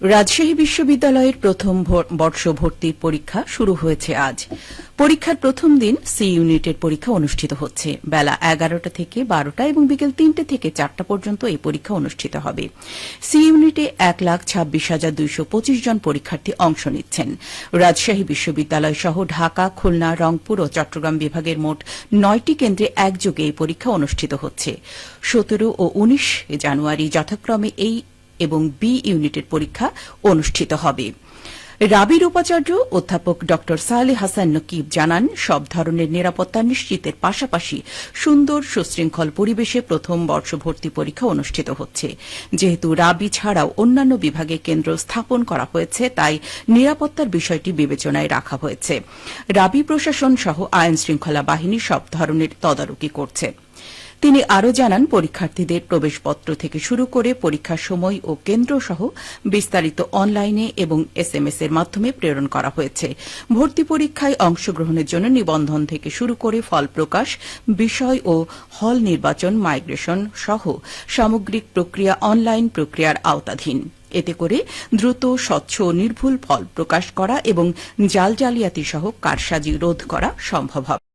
রাজশাহী বিশ্ববিদ্যালয়ের প্রথম বর্ষ ভর্তির পরীক্ষা শুরু হয়েছে আজ। পরীক্ষার প্রথম দিন সি ইউনিটের পরীক্ষা অনুষ্ঠিত হচ্ছে। বেলা এগারোটা থেকে বারোটা এবং বিকেল তিনটে থেকে চারটা পর্যন্ত এই পরীক্ষা অনুষ্ঠিত হবে। সি ইউনিটে এক লাখ ছাব্বিশ হাজার দুইশো পঁচিশ জন পরীক্ষার্থী অংশ নিচ্ছেন। রাজশাহী বিশ্ববিদ্যালয় সহ ঢাকা, খুলনা, রংপুর ও চট্টগ্রাম বিভাগের মোট নয়টি কেন্দ্রে একযোগে এই পরীক্ষা অনুষ্ঠিত হচ্ছে। সতেরো ও উনিশ জানুয়ারি যথাক্রমে এই এবং বি ইউনিটের পরীক্ষা অনুষ্ঠিত হবে। রাবির উপাচার্য অধ্যাপক ড. সালে হাসান নকিব জানান, সব ধরনের নিরাপত্তা নিশ্চিতের পাশাপাশি সুন্দর, সুশৃঙ্খল পরিবেশে প্রথম বর্ষ ভর্তি পরীক্ষা অনুষ্ঠিত হচ্ছে। যেহেতু রাবি ছাড়াও অন্যান্য বিভাগে কেন্দ্র স্থাপন করা হয়েছে, তাই নিরাপত্তার বিষয়টি বিবেচনায় রাখা হয়েছে। রাবি প্রশাসন সহ আইন শৃঙ্খলা বাহিনী সব ধরনের তদারকি করছে। তিনি আরও জানান, পরীক্ষার্থীদের প্রবেশপত্র থেকে শুরু করে পরীক্ষার সময় ও কেন্দ্র সহ বিস্তারিত অনলাইনে এবং এসএমএস এর মাধ্যমে প্রেরণ করা হয়েছে। ভর্তি পরীক্ষায় অংশগ্রহণের জন্য নিবন্ধন থেকে শুরু করে ফল প্রকাশ, বিষয় ও হল নির্বাচন, মাইগ্রেশন সহ সামগ্রিক প্রক্রিয়া অনলাইন প্রক্রিয়ার আওতাধীন। এতে করে দ্রুত, স্বচ্ছ ও নির্ভুল ফল প্রকাশ করা এবং জাল জালিয়াতি সহ কারসাজি রোধ করা সম্ভব হবে।